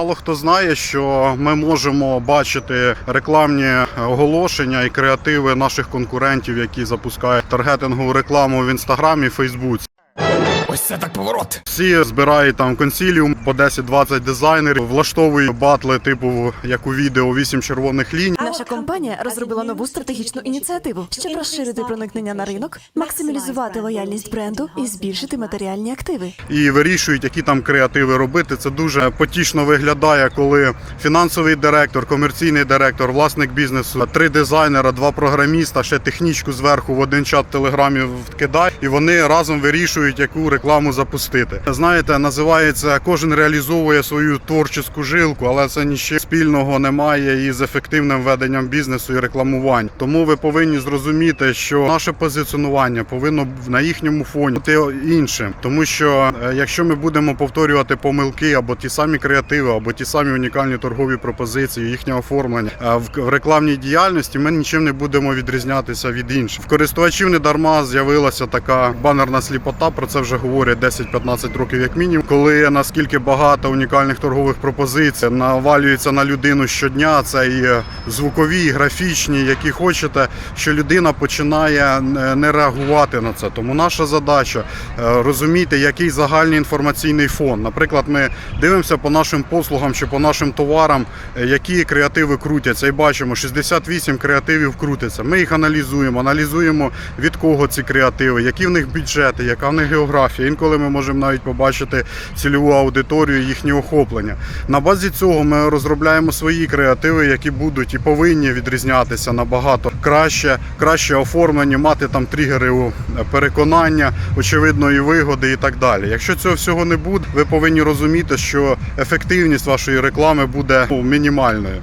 Мало хто знає, що ми можемо бачити рекламні оголошення і креативи наших конкурентів, які запускають таргетингову рекламу в інстаграмі, Фейсбуці. Ось це так поворот. Всі збирають там консіліум по 10-20 дизайнерів, влаштовують батли, типу як у відео 8 червоних ліній. Наша компанія розробила нову стратегічну ініціативу, щоб розширити проникнення на ринок, максималізувати лояльність бренду і збільшити матеріальні активи. і вирішують, які там креативи робити. Це дуже потішно виглядає, коли фінансовий директор, комерційний директор, власник бізнесу, три дизайнера, два програміста, ще технічку зверху в один чат в телеграмі вкидає, і вони разом вирішують, яку рекламу запустити. Знаєте, називається кожен реалізовує свою творчу жилку, але це нічого спільного немає із ефективним веденням бізнесу і рекламувань. Тому ви повинні зрозуміти, що наше позиціонування повинно на їхньому фоні бути іншим, тому що е, якщо ми будемо повторювати помилки або ті самі креативи, або ті самі унікальні торгові пропозиції, їхнє оформлення е, в рекламній діяльності, ми нічим не будемо відрізнятися від інших. В користувачів не дарма з'явилася така банерна сліпота. Про це вже говорять 10-15 років, як мінімум. Коли наскільки багато унікальних торгових пропозицій навалюється на людину щодня, це і звукові, графічні, які хочете, що людина починає не- не реагувати на це. Тому наша задача е, розуміти, який загальний інформаційний фон. Наприклад, ми дивимося по нашим послугам чи по нашим товарам, е, які креативи крутяться, і бачимо, 68 креативів крутиться. Ми їх аналізуємо, аналізуємо від кого ці креативи, які в них бюджети, яка в них географія. Інколи ми можемо навіть побачити цільову аудиторію, їхнє охоплення. На базі цього ми розробляємо свої креативи, які будуть і повинні відрізнятися набагато краще, краще оформлені, мати там тригери у переконання, очевидної вигоди і так далі. Якщо цього всього не буде, ви повинні розуміти, що ефективність вашої реклами буде ну, мінімальною.